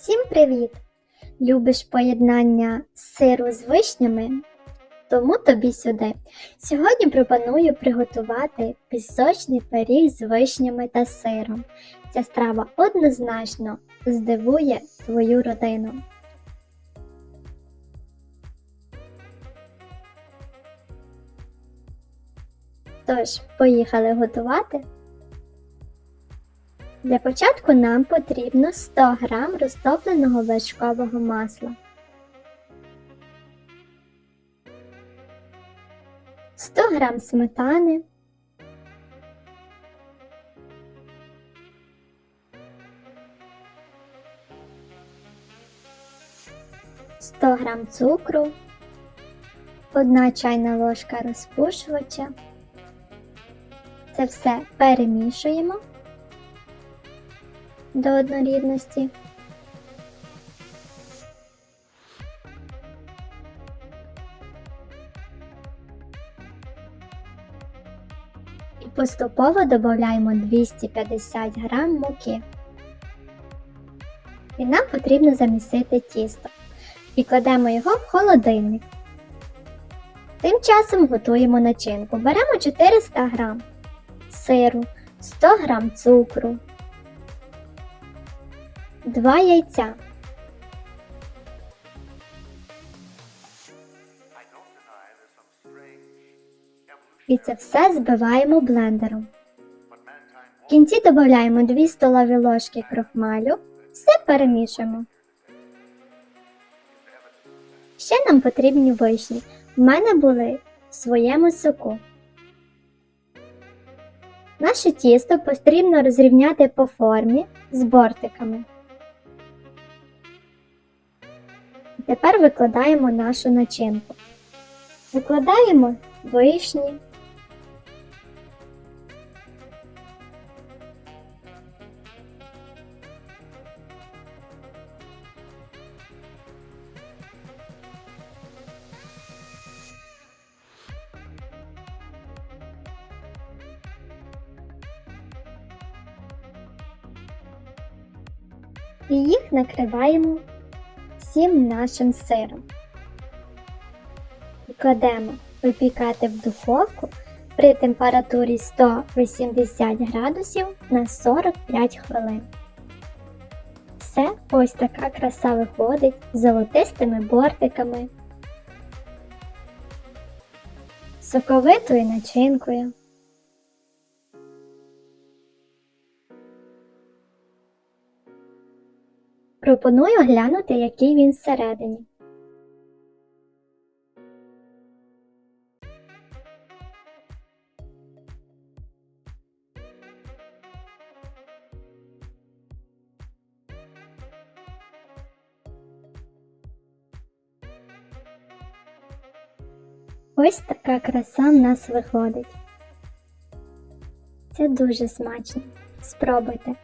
Всім привіт! Любиш поєднання сиру з вишнями? Тому тобі сюди. Сьогодні пропоную приготувати пісочний пиріг з вишнями та сиром. Ця страва однозначно здивує твою родину. Тож, поїхали готувати. Для початку нам потрібно 100 г розтопленого вершкового масла. 100 г сметани, 100 г цукру, 1 чайна ложка розпушувача. Це все перемішуємо до однорідності. І поступово додаємо 250 г муки. І нам потрібно замісити тісто. І кладемо його в холодильник. Тим часом готуємо начинку. Беремо 400 г сиру, 100 г цукру, 2 яйця. І це все збиваємо блендером. В кінці додаємо 2 столові ложки крохмалю, все перемішуємо. Ще нам потрібні вишні. В мене були в своєму соку. Наше тісто потрібно розрівняти по формі з бортиками. Тепер викладаємо нашу начинку. Викладаємо вишні. І їх накриваємо всім нашим сиром. Кладемо випікати в духовку при температурі 180 градусів на 45 хвилин. Все ось така краса виходить з золотистими бортиками, соковитою начинкою. Пропоную глянути, який він всередині. Ось така краса в нас виходить. Це дуже смачно. Спробуйте.